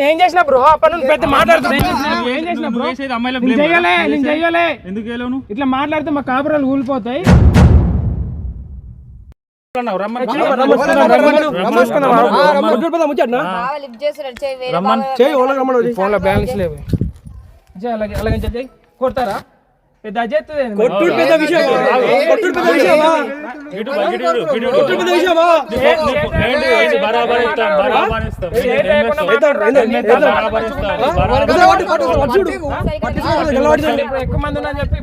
ఏం చేసిన బ్రో? అప్పటి నుండి పెద్ద మాట్లాడుతున్నా ఏం చేసినా? ఏం చేసిన బ్రో? చేసేది అమ్మాయిల నేను చెయ్యలే నేను చెయ్యలే ఎందుకు వెళ్ళావు నువ్వు? ఇట్లా మాట్లాడితే మా కాపురాలు ఫోన్లో బ్యాలెన్స్ లేవు. అలాగే అలాగే చెయ్యి కొడతారా? పెద్ద అజెత్తది కొట్టుడు పెద్ద విషయం కొట్టుడు పెద్ద విషయమా. కొట్టుడు పెద్ద విషయమా ఎక్కువ మంది చెప్పి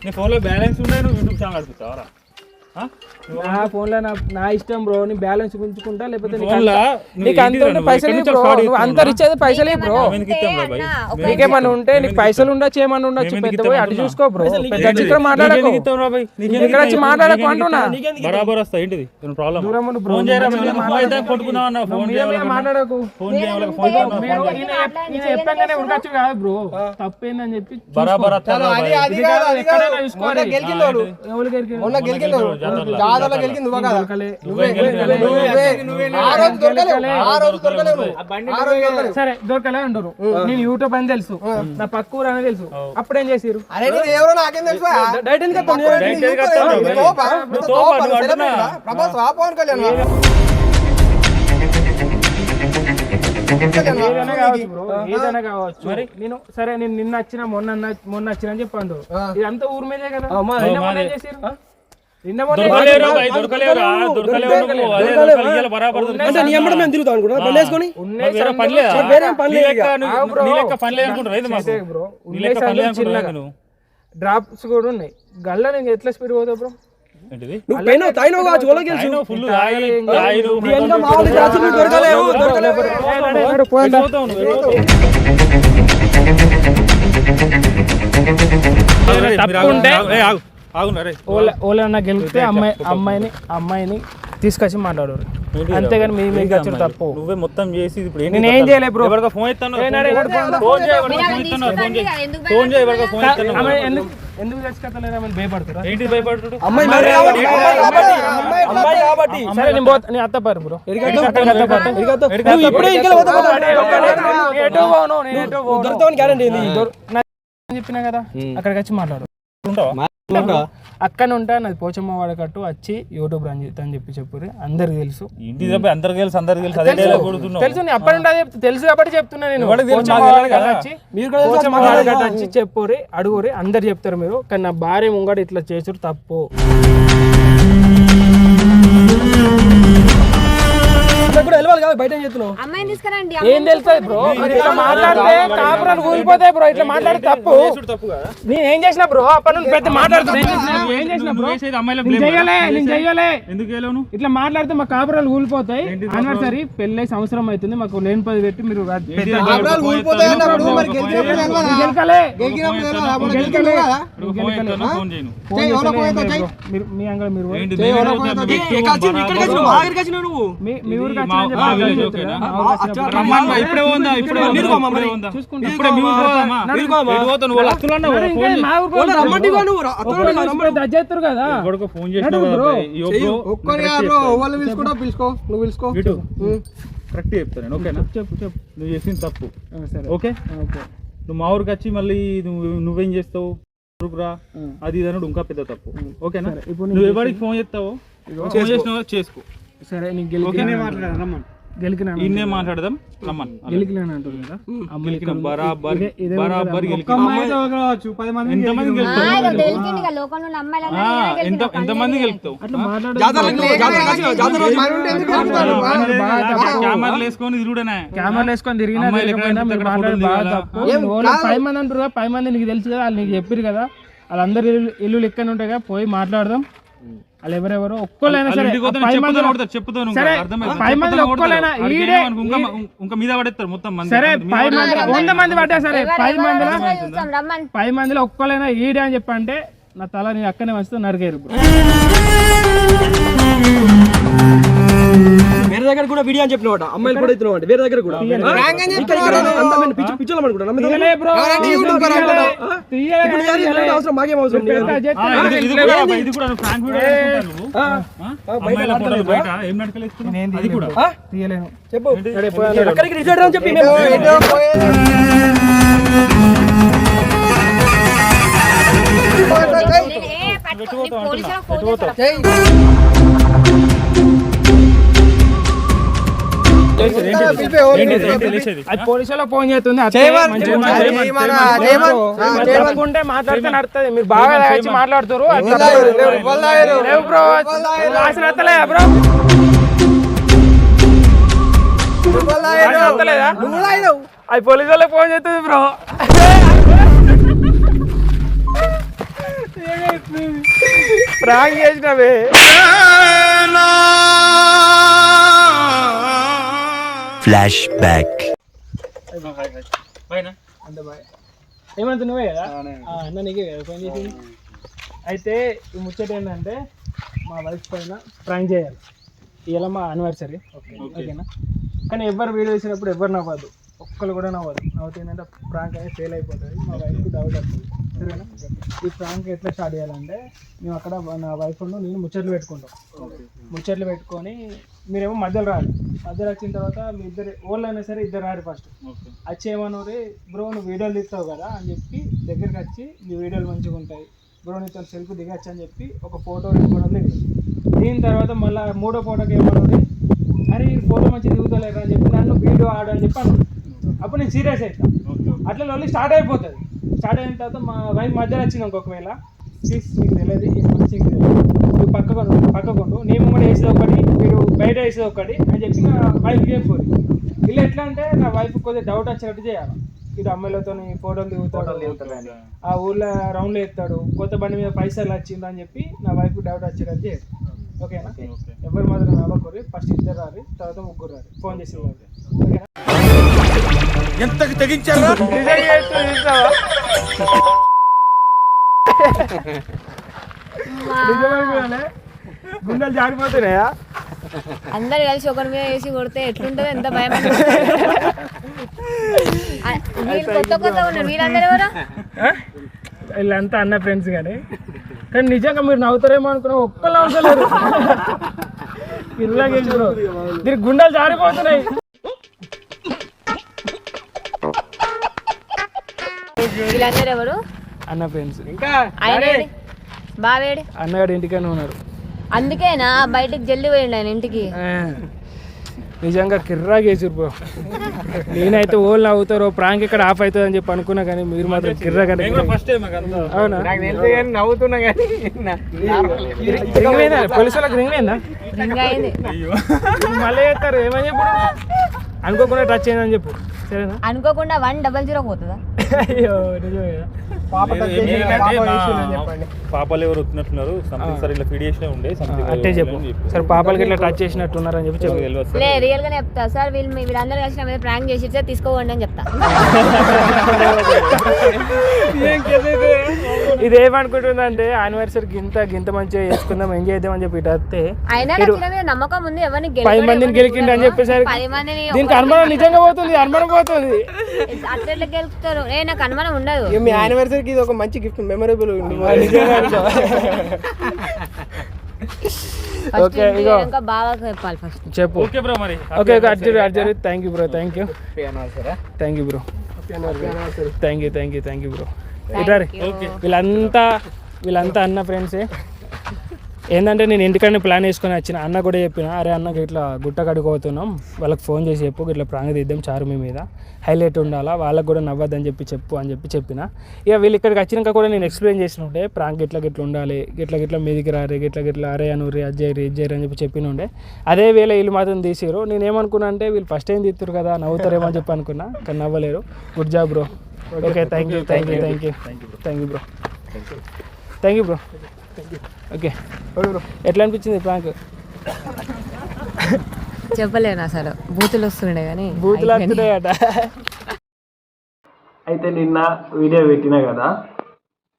నీ ఫోన్లో బ్యాలెన్స్ ఉండే నువ్వు యూట్యూబ్ ఛానల్ అడుగుతావరా 啊？నా ఫోన్లో నా నా ఇష్టం బ్రో నీ బ్యాలెన్స్ ఉంచుకుంటా లేకపోతే నీకు అంత-? పైసలు బ్రో నువ్వు? అంత ఇచ్చేది పైసలు ఇవ్వు బ్రో? నీకేమన్నా ఉంటే నీకు పైసలు ఉండొచ్చు ఏమన్నా ఉండొచ్చు పెద్ద పోయి అటు చూసుకో బ్రో? పెద్ద చిత్రం మాట్లాడకు. ఇక్కడ వచ్చి? మాట్లాడకు అంటున్నా. బరాబర్ వస్తా ఏంటిది? ప్రాబ్లం దూరం ఉండు బ్రో అయితే మాట్లాడకు. ఫోన్ చేయాలి ఫోన్ చేయాలి మీరు ఈయన చెప్- ఈయన చెప్పంగానే ఉరకచ్చు కాదు బ్రో. తప్పేందని చెప్పి బరాబర్ వస్తా రా నువ్వు కదా. నువ్వే. నువ్వే ఆ రోజు దొరకలేవు ఆ రోజు దొరకలేవు. ఆ రోజు దొరకలేవు. సరే దొరకలే అంటారు నేను యూట్యూబ్ అని తెలుసు. నా పక్క ఊరు అని తెలుసు. అప్పుడేం చేసిరు అరే నీది ఎవరో నాకేం తెలుసు. ప్రభాస్ వా పవన్ కళ్యాణ్? ఏదైనా కావచ్చు నేను సరే నేను నిన్న వచ్చిన మొన్న మొన్న వచ్చిన అని చెప్పండు. ఇదంతా ఊరు మీదే కదా? ఏం చేసిరు మేము తిరుగుతాం అనుకుంటా బండి వేసుకొని? వేరే పని లేదా? డ్రాప్స్ కూడా ఉన్నాయి. గల్ల నేను ఎట్లా స్పీడ్ పోతావు బ్రో? ఏంటిది? నువ్వు పైన కావచ్చు తెలుసు ఫుల్ దొరకలేవు. దొరకలేవు. ఓలన్నా గెలిపితే అమ్మాయి అమ్మాయిని అమ్మాయిని తీసుకొచ్చి మాట్లాడారు అంతేగాని మీ మీకు అమ్మాయి? తప్పు నువ్వే మొత్తం చేసి ఇప్పుడు నేను ఏం కథలు? చేయలే బ్రో. ఎవరికో ఫోన్ ఎవరు ఫోన్ ఫోన్ ఫోన్ ఎందుకు ఆమె భయపడుతురా ఏంటి భయపడుతుడు అమ్మాయి మరి కాబట్టి అమ్మాయి కాబట్టి అమ్మాయి కాబట్టి సరే నేను పోతా నీ అత్త పారు బ్రో నువ్వు ఇప్పుడే ఇంకా నేను ఎటు పోను నేను ఎటు పోను దొరుకుతావని గ్యారంటీ ఏంది చెప్పినా కదా అక్కడికి వచ్చి మాట్లాడు ఉంటావా అక్కడ ఉంటా నాది పోచమ్మ వాడకట్టు వచ్చి యూట్యూబ్ రన్ చేస్తా అని చెప్పి చెప్పు అందరికి తెలుసు. ఇంటి అందరికి తెలుసు అందరికి తెలుసు. అదే డైలాగ్ కొడుతున్నావు. తెలుసు నేను అప్పటి నుండి అదే చెప్తా. తెలుసు కాబట్టి చెప్తున్నా నేను. వచ్చి మీరు కూడా తెలుసా? పోచమ్మ వాడకట్టు వచ్చి చెప్పురి అడుగురి అందరు చెప్తారు మీరు. కానీ నా భార్య ముంగడు ఇట్లా చేసుడు తప్పు. వెళ్ళాలి కదా బయట ఏం చేస్తున్నావు? అమ్మాయిని తీసుకురండి ఏం తెలుస్తుంది బ్రో? మీరు ఇట్లా మాట్లాడితే కాపురాలు కూలిపోతాయి బ్రో ఇట్లా మాట్లాడితే తప్పు. తప్పు. కదా? నేను ఏం చేసిన బ్రో అప్పటి నుండి పెద్ద మాట్లాడుతున్నా. ఏం చేసిన? ఏం చేసిన బ్రో నువ్వు చేసేది అమ్మాయిల నేను blame చెయ్యలే కదా? నేను చెయ్యలే ఎందుకు చేయలేవు నువ్వు ఇట్లా మాట్లాడితే మా కాపురాలు కూలిపోతాయి. అనివర్సరీ పెళ్ళై సంవత్సరం అవుతుంది. మాకు లేని పది పెట్టి మీరు మీ అంగళ మీరు మీ ఊరికి ఇప్పుడే ఉందా? ఇప్పుడే ఇప్పుడే? నువ్వు వాళ్ళ అత్తులు అన్నావు కదా, ఫోన్ చేయి. మా ఊరికి పోనీ, పోతారు. రమ్మంటివా నువ్వు? అత్తలు ఒక్కరు ఉన్నారు, చూసి పెద్ద అజ్జేస్తారు కదా? ఎవరికో ఫోన్ చేసినావు నడు కదా, బ్రో. అబ్బాయి. ఇయ్యో బ్రో, ఒక్కరిగా బ్రో. వాళ్ళు పిలుచుకుంటా పిలుచుకో నువ్వు పిలుచుకో. ఇటు. కరెక్ట్ చెప్తాను నేను ఓకేనా? చెప్పు చెప్పు నువ్వు చేసింది తప్పు. ఓకే? ఓకే. నువ్వు మా ఊరికి వచ్చి మళ్ళీ నువ్వు నువ్వేం చేస్తావు? ఊరుకు రా. అది ఇది అనడు ఇంకా పెద్ద తప్పు. ఓకేనా? ఇప్పుడు నువ్వు ఎవరికి ఫోన్ చేస్తావో? ఫోన్ చేసినావో? చేసుకో. సరే నీకు గెలికినా ఇన్నే మాట్లాడదాం రమ్మన్. గెలికినా అంటారు కదా? గెలికిన బరాబర్ బరాబర్ ఎంత గెలుపుతావు? కెమెరాలు వేసుకొని తిరుగుడనే. కెమెరాలు తిరిగినా. పది మంది అంటారు పది మంది నీకు తెలుసు కదా? వాళ్ళు నీకు చెప్పారు కదా? వాళ్ళందరి ఇల్లు ఇల్లు లెక్కన ఉంటాయి కదా? పోయి మాట్లాడదాం. వాళ్ళు ఎవరెవరు ఒక్కళ్ళైనా వాళ్ళు సరే మంది సరే, పది మంది ఒక్కళ్ళైనా ఈడే ఇంకా ఇంకా మీద పడేస్తారు మొత్తం మంది. సరే పది మంది వంద మంది పడ్డా సరే పది మందిలో? చూస్తాం రమ్మని. పది మందిలో ఒక్కళ్ళైనా ఈడే అని చెప్పంటే నా తల నీ అక్కనే వస్తే నరికేరు దగ్గర కూడా వీడియో అని చెప్పినవాట అమ్మాయిలు కూడా ఇస్తున్నావు అంటే వేరే దగ్గర కూడా. పిచ్చి అనుకుంటా అవసరం మాకేం అవసరం? తీయలేను. చెప్పు. అక్కడికి అని పోలీసులకు ఫోన్ చేస్తారా? అది పోలీసులకు ఫోన్ చేస్తుంది. అనుకుంటే మాట్లాడితే నడుస్తుంది. మీరు బాగా వచ్చి మాట్లాడుతారు బ్రో బ్రో. అది పోలీసు వాళ్ళకి ఫోన్ చేస్తుంది బ్రో. ప్రాంక్ చేసినవే. ఫ్లాష్ బ్యాక్ ఏమంత నువ్వే కదా? అన్న నీకే కదా ఫోన్ చేసింది. అయితే ఈ ముచ్చట ఏంటంటే మా వైఫ్ పైన ప్రాంక్ చేయాలి. ఇలా మా యానివర్సరీ ఓకే ఓకేనా కానీ ఎవరు వీడియో చేసినప్పుడు ఎవరు నవ్వద్దు. ఒక్కరు కూడా నవ్వదు నవ్వుతుంది ఏంటంటే ప్రాంక్ అనేది ఫెయిల్ అయిపోతుంది. మా వైఫ్కి డౌట్ వస్తుంది. సరేనా? ఈ ప్రాంక్ ఎట్లా స్టార్ట్ చేయాలంటే మేము అక్కడ నా వైఫ్ నేను ముచ్చట్లు పెట్టుకుంటాం. ముచ్చట్లు పెట్టుకొని మీరేమో మధ్యలో రారు. మధ్యలో వచ్చిన తర్వాత మీ ఇద్దరు ఓళ్ళు అయినా సరే ఇద్దరు రారు ఫస్ట్. వచ్చి ఏమన్నారు బ్రో నువ్వు వీడియోలు తీస్తావు కదా అని చెప్పి దగ్గరికి వచ్చి నీ వీడియోలు మంచిగా ఉంటాయి. బ్రో నీతో సెల్ఫ్ దిగచ్చు అని చెప్పి ఒక ఫోటో రెండు ఫోటోలు దిగారు దీని తర్వాత మళ్ళీ మూడో ఫోటోకి ఏమన్నారు అరే ఈ ఫోటో మంచిగా దిగుతలేరు అని చెప్పి నన్ను వీడియో ఆడు అని చెప్పి అప్పుడు నేను సీరియస్ అవుతాను. అట్లా లొల్లి స్టార్ట్ అయిపోతుంది. స్టార్ట్ అయిన తర్వాత మా వైఫ్ మధ్యలో వచ్చింది ఇంకొకవేళ ప్లీజ్ మీకు తెలియదు ఈ మంచి పక్కకు పక్కకు ఉండు నేను కూడా వేసేది ఒకటి మీరు బయట వేసేది ఒకటి అని చెప్పి నా వైఫ్ చెప్పోదు ఇలా ఎట్లా అంటే నా వైఫ్ కొద్దిగా డౌట్ వచ్చినట్టు చేయాలి. ఇటు అమ్మాయిలతో ఫోటోలు దిగుతాడు ఆ ఊర్లో రౌండ్లు ఎత్తాడు కొత్త బండి మీద పైసలు వచ్చింది అని చెప్పి నా వైఫ్ డౌట్ వచ్చేటట్టు చేయాలి ఓకేనా ఓకే. ఎవరు మాత్రం నవ్వకూరి ఫస్ట్ ఇద్దరు రారు తర్వాత ముగ్గురు రారు. ఫోన్ చేసి. ఓకేనా ఎంతకు తెగించారు నిజంగా చేస్తూ చూస్తావా? నిజమనుకున్నానే? గుండెలు జారిపోతున్నాయా? అందరు కలిసి ఒకరి మీద వేసి కొడితే ఎట్లుంటది ఎంత భయం వీళ్ళు కొత్త కొత్త ఉన్నారు. వీళ్ళందరూ ఎవరు? వీళ్ళంతా అన్న ఫ్రెండ్స్ కానీ కానీ నిజంగా మీరు నవ్వుతారేమో అనుకున్నా ఒక్కళ్ళు నవ్వుతలేరు. ఇలాగే దీనికి గుండెలు జారిపోతున్నాయి. వీళ్ళందరూ ఎవరు? అన్న ఫ్రెండ్స్. ఏడి? బావేడి అన్నగాడు ఇంటికనే ఉన్నారు. అందుకేనా? బయటికి జల్ది పోయిండు ఆయన ఇంటికి. నిజంగా కిర్రా చేసిరు బ్రో నేనైతే ఓళ్ళు నవ్వుతారో ప్రాంక్ ఇక్కడ ఆఫ్ అవుతుంది అని చెప్పి అనుకున్నా కానీ మీరు మాత్రం కిర్రా కూడా ఫస్ట్ అవునా? నవ్వుతున్నా కానీ పోలీసు వాళ్ళకి రింగ్ లేదా ఇంకా అయింది. మళ్ళీ చేస్తారు ఏమని చెప్పు అనుకోకుండా టచ్ అయిందని చెప్పు. సరేనా? అనుకోకుండా వన్ డబల్ జీరో పోతుందా? అయ్యో నిజమే. పాపలు ఎవరు వచ్చినట్టున్నారు సంథింగ్ సార్ ఇలా ఫీడియేషన్ ఉండే సంథింగ్ అట్టే చెప్పు. సరే పాపలకి ఇట్లా టచ్ చేసినట్టున్నారని చెప్పి లే రియల్ గానే చెప్తా. సార్ వీళ్ళు వీళ్ళందరూ కలిసి మీద ప్రాంక్ చేసి సార్ తీసుకోవండి అని చెప్తా. ఇది ఏమనుకుంటుందంటే యానివర్సరీకి ఇంత గింత మంచిగా చేసుకుందాం ఎంజాయ్ చేద్దాం అని చెప్పి ఇటు వస్తే అయినా మీద నమ్మకం ఉంది ఎవరిని పది మందిని అని. చెప్పేసరికి దీనికి అనుమానం నిజంగా పోతుంది అనుమానం పోతుంది. అట్లా ఎట్లా గెలుపుతారు? ఏ నాకు అనుమానం ఉండదు. ఇక మీ యానివర్సరీకి ఇది ఒక మంచి గిఫ్ట్ మెమరబుల్ ఉంది. ఓకే, ఇగో. ఇంకా బాగా చెప్పాలి ఫస్ట్ చెప్పు. ఓకే బ్రో మరి. Okay okay Arjun Arjun thank you bro thank you thank you bro thank you thank you thank you bro ఇటారి వీళ్ళంతా వీళ్ళంతా అన్న ఫ్రెండ్సే ఏంటంటే నేను ఇంటికన్నా ప్లాన్ వేసుకొని వచ్చిన. అన్న కూడా చెప్పిన అరే అన్నకి ఇట్లా గుట్ట కడుకోతున్నాం వాళ్ళకి ఫోన్ చేసి చెప్పు ఇట్లా ప్రాంగ తీద్దాం చారు మీ మీద. హైలైట్ ఉండాలా వాళ్ళకి కూడా నవ్వద్దని చెప్పి చెప్పు అని చెప్పి చెప్పిన. ఇక వీళ్ళు ఇక్కడికి వచ్చినాక కూడా నేను ఎక్స్ప్లెయిన్ చేసినుండే ప్రాంక్ ఇట్లా గిట్ల ఉండాలి గిట్ల గిట్ల మీదికి రారే గిట్ల గిట్ల అరే అనురి అజ్జయ్య ఇజ్జయ్య అని చెప్పి చెప్పినుండే అదే వేళ వీళ్ళు మాత్రం తీసారు నేను ఏమనుకున్నా అంటే వీళ్ళు ఫస్ట్ టైం తీస్తారు కదా నవ్వుతారేమో అని చెప్పి అనుకున్నా కానీ నవ్వలేరు. Good job bro okay thank you thank you thank you thank you bro thank you bro okay ఎట్లా అనిపించింది ప్రాంక్ చెప్పలేను అసలు బూతులు వస్తుండే కానీ బూతులు వస్తున్నాయట. అయితే నిన్న వీడియో పెట్టినా కదా?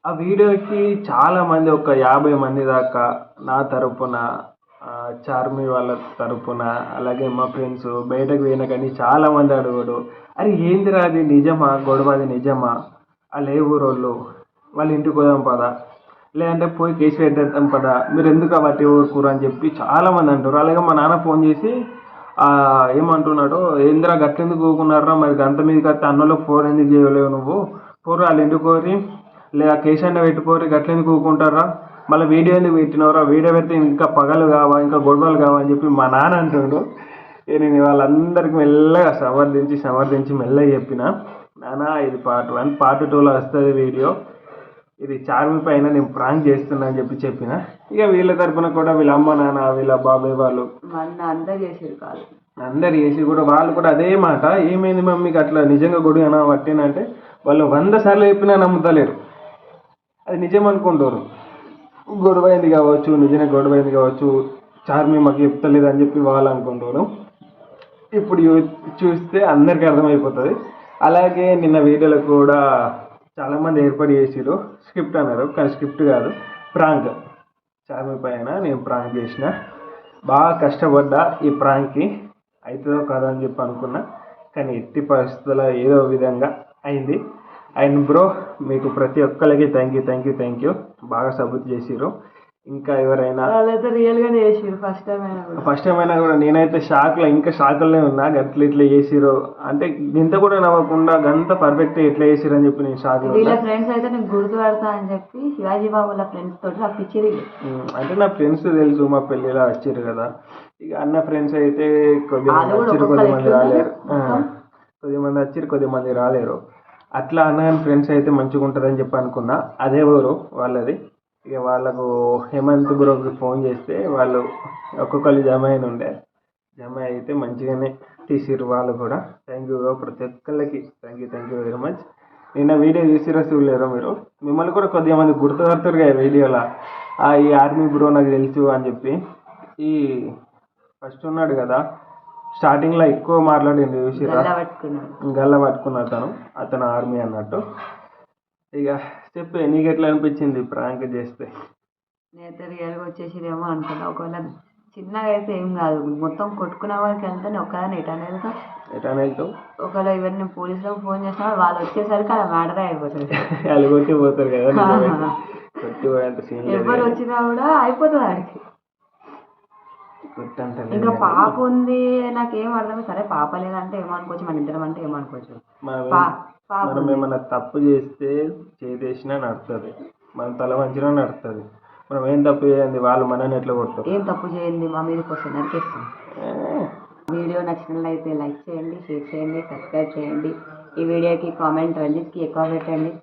ఆ వీడియోకి చాలా మంది ఒక యాభై మంది దాకా నా తరపున చార్మి వాళ్ళ తరపున అలాగే మా ఫ్రెండ్స్ బయటకు పోయినా కానీ చాలా మంది అడుగుడు అరే ఏందిరా అది? నిజమా? గొడవ అది నిజమా? ఆ ఏ ఊరోళ్ళు వాళ్ళ ఇంటికి పోదాం పదా. లేదంటే పోయి కేసు పెట్టేద్దాం పదా. మీరు ఎందుకు వాటి ఊరుకురు అని చెప్పి చాలా మంది అంటారు. అలాగే మా నాన్న ఫోన్ చేసి ఏమంటున్నాడు ఏందిరా గట్లెందుకు ఊరుకున్నారా మరి గంట మీద కత్తి అన్నలో ఫోన్ ఎందుకు చేయలేవు నువ్వు? పోరు వాళ్ళు ఇంటికి కోరి లేదా కేసు అన్న పెట్టుకోరి గట్లెందుకు ఊరుకుంటారా? మళ్ళీ వీడియో ఎందుకు పెట్టినవరా? వీడియో పెడితే ఇంకా పగలు కావా? ఇంకా గొడవలు కావా? అని చెప్పి మా నాన్న అంటుండు. నేను వాళ్ళందరికీ మెల్లగా సమర్థించి సమర్థించి మెల్లగా చెప్పిన నానా ఇది పార్ట్ వన్ పార్ట్ టూలో వస్తుంది వీడియో. ఇది చార్మి పైన నేను ప్రాంక్ చేస్తున్నా అని చెప్పి చెప్పిన. ఇక వీళ్ళ తరపున కూడా వీళ్ళ అమ్మ నాన్న వీళ్ళ బాబాయ్ వాళ్ళు అంతా చేసేది కాదు. అందరు చేసి కూడా వాళ్ళు కూడా అదే మాట. ఏమైంది మమ్మీకి అట్లా నిజంగా గొడుగునా పట్టినంటే వాళ్ళు వంద సార్లు చెప్పినా నమ్ముతలేరు. అది నిజం అనుకుంటారు. గొడవ అయింది కావచ్చు నిజంగా గొడవ అయింది కావచ్చు చార్మి మాకు చెప్తలేదు అని చెప్పి వాళ్ళు అనుకుంటారు. ఇప్పుడు చూస్తే అందరికీ అర్థమైపోతుంది. అలాగే నిన్న వీడియోలో కూడా చాలామంది ఏర్పాటు చేసిరు స్క్రిప్ట్ అన్నారు కానీ స్క్రిప్ట్ కాదు ప్రాంక్. చార్మి పైన నేను ప్రాంక్ చేసిన. బాగా కష్టపడ్డా ఈ ప్రాంక్కి అవుతుందో కాదో అని చెప్పి అనుకున్నా. కానీ ఎట్టి పరిస్థితుల్లో ఏదో విధంగా అయింది. అండ్ బ్రో మీకు ప్రతి ఒక్కరికి thank you thank you thank you బాగా సపోర్ట్ చేసిరు ఇంకా ఎవరైనా వాళ్ళైతే రియల్ గానే చేసిరు ఫస్ట్ టైం అయినా కూడా. ఫస్ట్ టైం అయినా కూడా. నేనైతే షాక్లో ఇంకా షాక్లోనే ఉన్నా. గట్ల ఇట్లా చేసిరు అంటే ఇంత కూడా నవ్వకుండా గంత పర్ఫెక్ట్ ఎట్లా చేసిరు అని చెప్పి నేను షాక్లో వీళ్ళ ఉన్నా. ఫ్రెండ్స్ అయితే నేను గుర్తుపడతా అని చెప్పి శివాజీ బాబు వాళ్ళ ఫ్రెండ్స్ తోటి రప్పించిరు అంటే నా ఫ్రెండ్స్ తెలుసు మా పెళ్ళిలో వచ్చారు కదా. ఇక అన్న ఫ్రెండ్స్ అయితే వాళ్ళు కూడా వచ్చారు కొద్దిమంది? రాలేరు. కొద్దిమంది వచ్చారు కొద్దిమంది రాలేరు. అట్లా అన్న ఫ్రెండ్స్ అయితే మంచిగా ఉంటుందని చెప్పి అనుకున్నా. అదే ఊరు వాళ్ళది. ఇక వాళ్ళకు హేమంత్ బ్రోకి ఫోన్ చేస్తే వాళ్ళు ఒక్కొక్కరు జమ అయిన ఉండే. జమ అయితే మంచిగానే తీసిరు వాళ్ళు కూడా. థ్యాంక్ యూ ప్రతి ఒక్కళ్ళకి. Thank you thank you very much నిన్న వీడియో చూసిరో చూడలేరు మీరు? మిమ్మల్ని కూడా కొద్దిగా మంది గుర్తుపడతారు కదా వీడియోలో. ఆ ఈ ఆర్మీ బ్రో నాకు తెలుసు అని చెప్పి. ఈ ఫస్ట్ ఉన్నాడు కదా స్టార్టింగ్లో ఎక్కువ మాట్లాడింది చూసిరా గల్లా పట్టుకున్నాడు. అతను అతను ఆర్మీ అన్నట్టు. ఇక చెప్పే నీకు ఎట్లా అనిపించింది ప్రాంక్ చేస్తే? నేనైతే రియల్గా వచ్చేసిరేమో అనుకున్నా. ఒకవేళ చిన్నగా అయితే ఏం కాదు. మొత్తం కొట్టుకునే వరకు వెళ్తే నేను ఒక్కదాన్ని ఎటానే వెళ్తా. ఎట్లా వెళ్తావు? ఒకవేళ ఇవన్నీ పోలీసులకు ఫోన్ చేసినా వాళ్ళు వచ్చేసరికి అలా మ్యాటరే అయిపోతుంది. వాళ్ళు కొట్టి పోతారు కదా ఎవరు వచ్చినా కూడా అయిపోతుంది లేదు ఇంకా పాప ఉంది నాకేం అర్థం సరే పాప లేదంటే ఏమనుకోవచ్చు మన ఇద్దరం అంటే ఏమనుకోవచ్చు? మనం పా ఏం- పాప. మనం ఉంది. ఏమన్నా తప్పు చేస్తే చేసేసినా నడుస్తుంది మనం తల వంచినా నడుస్తుంది మనం ఏం తప్పు చేయండి వాళ్ళు మనని ఎట్లా కొడతారు? ఏం తప్పు చేయండి మా మీదకి వస్తే నరికేస్తాం. వీడియో నచ్చినట్లయితే లైక్ చేయండి షేర్ చేయండి సబ్స్క్రైబ్ చేయండి. ఈ వీడియోకి కామెంట్ రంజిత్కి ఎక్కువ పెట్టండి.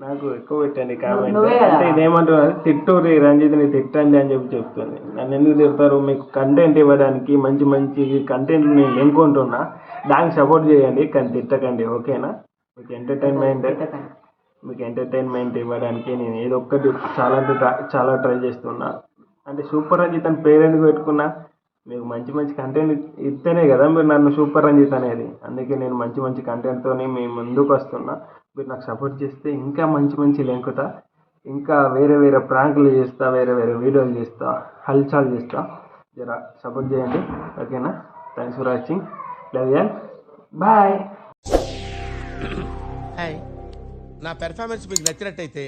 నాకు ఎక్కువ పెట్టండి కామెంట్. అంటే ఇదేమంటున్నారు తిట్టూరి రంజిత్ని తిట్టండి అని చెప్పి చెప్తుంది. నన్ను ఎందుకు తిడతారు? మీకు కంటెంట్ ఇవ్వడానికి మంచి మంచి కంటెంట్ నేను ఎన్నుకుంటున్నా. దానికి సపోర్ట్ చేయండి కానీ తిట్టకండి ఓకేనా? మీకు ఎంటర్టైన్మెంట్. మీకు ఎంటర్టైన్మెంట్ ఇవ్వడానికి నేను ఏదో ఒక్కటి చాలా అంటే ట్రై- చాలా ట్రై చేస్తున్నా. అంటే సూపర్ రంజిత్ అని పేరు ఎందుకు పెట్టుకున్నా? మీకు మంచి మంచి కంటెంట్ ఇస్తేనే కదా మీరు నన్ను సూపర్ రంజిత్ అనేది. అందుకే నేను మంచి మంచి కంటెంట్తో మీ ముందుకు వస్తున్నా. మీరు నాకు సపోర్ట్ చేస్తే ఇంకా మంచి మంచి లెంకుతా ఇంకా వేరే వేరే ప్రాంకులు చేస్తా వేరే వేరే వీడియోలు చేస్తా హల్చల్ చేస్తా. జరా సపోర్ట్ చేయండి. ఓకేనా? Thanks for watching love you bye hi నా పెర్ఫార్మెన్స్ మీకు నచ్చినట్టయితే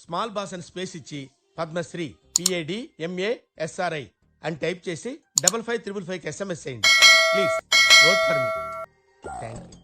స్మాల్ బాస్ అని స్పేస్ ఇచ్చి పద్మశ్రీ పిఏడి ఎంఏ ఎస్ఆర్ఐ అని టైప్ చేసి డబల్ ఫైవ్ త్రిబుల్ ఫైవ్కి ఎస్ఎంఎస్ చేయండి. Please vote for me thank you